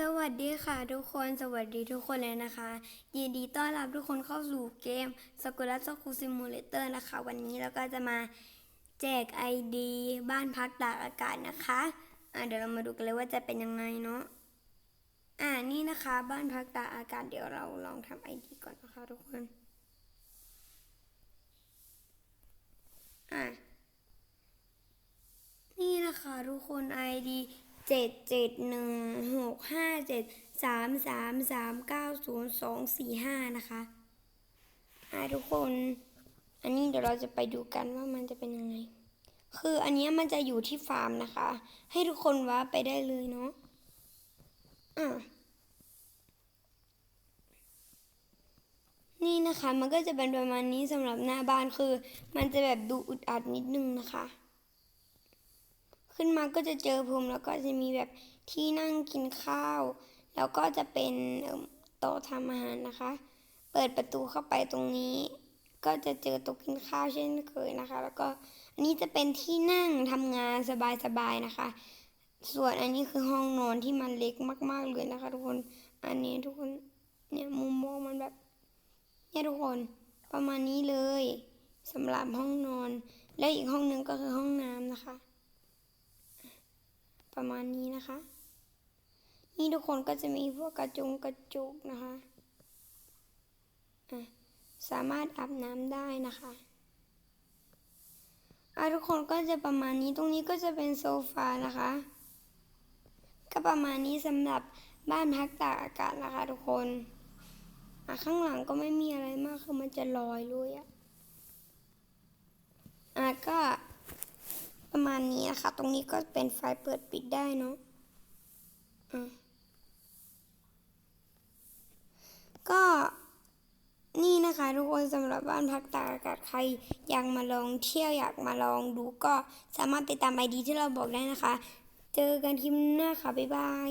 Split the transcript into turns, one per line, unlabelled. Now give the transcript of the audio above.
สวัสดีค่ะทุกคนสวัสดีทุกคนเลยนะคะ ยินดีต้อนรับทุกคนเข้าสู่เกมสกุลัสคูซิมูเลเตอร์นะคะ วันนี้เราก็จะมาแจก ID บ้านพักตากอากาศนะคะอะเดี๋ยวเรามาดูกันเลยว่าจะเป็นยังไงเนาะอ่านี่นะคะ บ้านพักตากอากาศเดี๋ยวเราลองทำ ID ก่อนนะคะทุกคนอะนี่นะคะทุกคน ID เจ็ดเจ็ดหนึ่งหกห้าเจ็ดสามสามสามเก้าศูนย์สองสี่ห้านะคะอ่าทุกคน อันนี้เดี๋ยวเราจะไปดูกันว่ามันจะเป็นยังไง คืออันนี้มันจะอยู่ที่ฟาร์มนะคะ ให้ทุกคนว่าไปได้เลยเนาะอะนี่นะคะมันก็จะเป็นประมาณนี้สำหรับหน้าบ้านคือ มันจะแบบดูอึดอัดนิดนึงนะคะ ขึ้นมาก็จะเจอผมแล้วก็จะมีแบบที่นั่งกินข้าว แล้วก็จะเป็นโต๊ะทำอาหารนะคะ เปิดประตูเข้าไปตรงนี้ ก็จะเจอโต๊ะกินข้าวเช่นเคยนะคะ แล้วก็อันนี้จะเป็นที่นั่งทำงานสบายๆนะคะ ส่วนอันนี้คือห้องนอนที่มันเล็กมาก ๆเลยนะคะ ทุกคนอันนี้ทุกคนเนี่ยมุมมองมันแบบเนี่ยทุกคนประมาณนี้เลยสำหรับห้องนอน แล้วอีกห้องหนึงก็คือห้องน้ำนะคะ ประมาณนี้นะคะ นี่ทุกคนก็จะมีพวกกระจงกระจุกนะคะะสามารถอาบน้ำได้นะคะอะทุกคนก็จะประมาณนี้ตรงนี้ก็จะเป็นโซฟานะคะ ก็ประมาณนี้สำหรับบ้านพักตากอากาศนะคะ ทุกคนอะข้างหลังก็ไม่มีอะไรมากคือมันจะลอยเลยอะอะก็ ประมาณนี้นะคะ ตรงนี้ก็เป็นไฟเปิดปิดได้เนาะอะก็นี่นะคะทุกคนสำหรับบ้านพักตากอากาศใครอยากมาลองเที่ยวอยากมาลองดูก็สามารถติดตามไอดีที่เราบอกได้นะคะ เจอกันคลิปหน้าค่ะ บ๊ายบาย